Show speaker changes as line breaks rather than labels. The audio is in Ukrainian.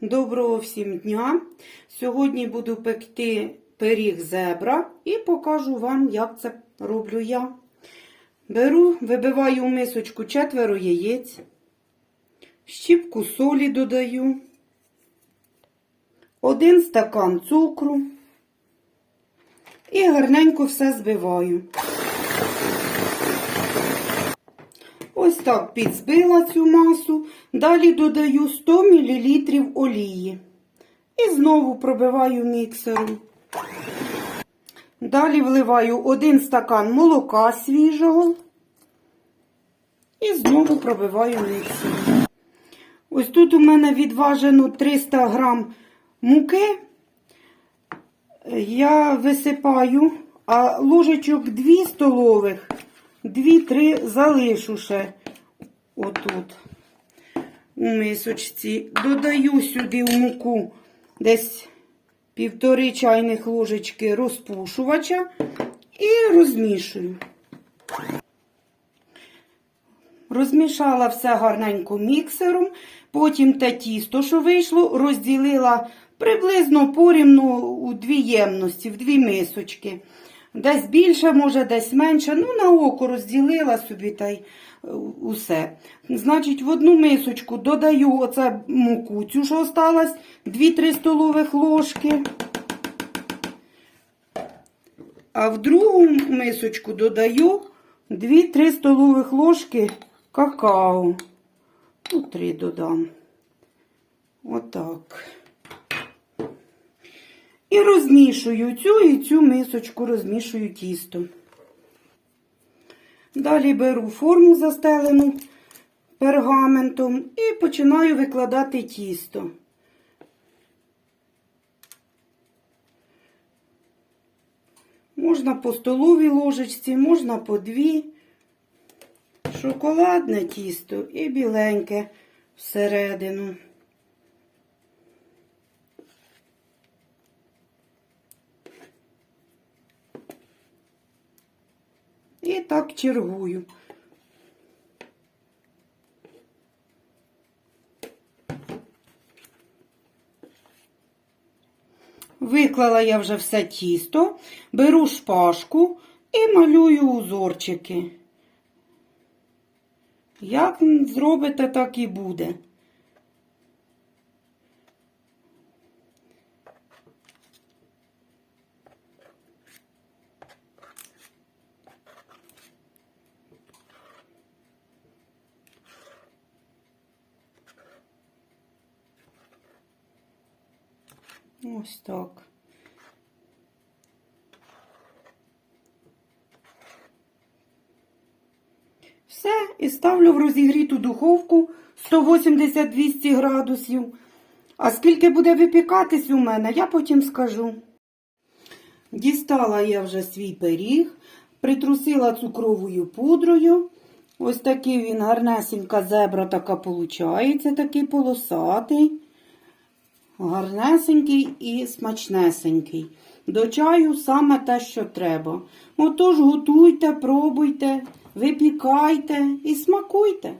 Доброго всім дня! Сьогодні буду пекти пиріг зебра і покажу вам, як це роблю я. Беру, вибиваю в мисочку четверо яєць, щіпку солі додаю, один стакан цукру і гарненько все збиваю. Ось так підзбила цю масу. Далі додаю 100 мл олії. І знову пробиваю міксером. Далі вливаю один стакан молока свіжого. І знову пробиваю міксером. Ось тут у мене відважено 300 грам муки. Я висипаю, а ложечок 2 столових. Дві-три залишу ще отут у мисочці. Додаю сюди в муку десь півтори чайних ложечки розпушувача і розмішую. Розмішала все гарненько міксером, потім те тісто, що вийшло, розділила приблизно порівну у дві ємності, в дві мисочки. Десь більше, може, десь менше. Ну, на око розділила собі та й е, усе. Значить, в одну мисочку додаю оце муку, цю, що осталась, 2-3 столових ложки. А в другу мисочку додаю 2-3 столових ложки какао. Ну, 3 додам. Отак. І розмішую цю і цю мисочку розмішую тісто. Далі беру форму застелену пергаментом і починаю викладати тісто. Можна по столовій ложечці, можна по дві. Шоколадне тісто і біленьке всередину. І так чергую. Виклала я вже все тісто, беру шпажку і малюю узорчики. Як зробите, так і буде. Ось так. Все, і ставлю в розігріту духовку 180-200 градусів. А скільки буде випікатись у мене, я потім скажу. Дістала я вже свій пиріг, притрусила цукровою пудрою. Ось такий він гарнесенька зебра така получається, такий полосатий. Гарнесенький і смачнесенький. До чаю саме те, що треба. Отож, готуйте, пробуйте, випікайте і смакуйте.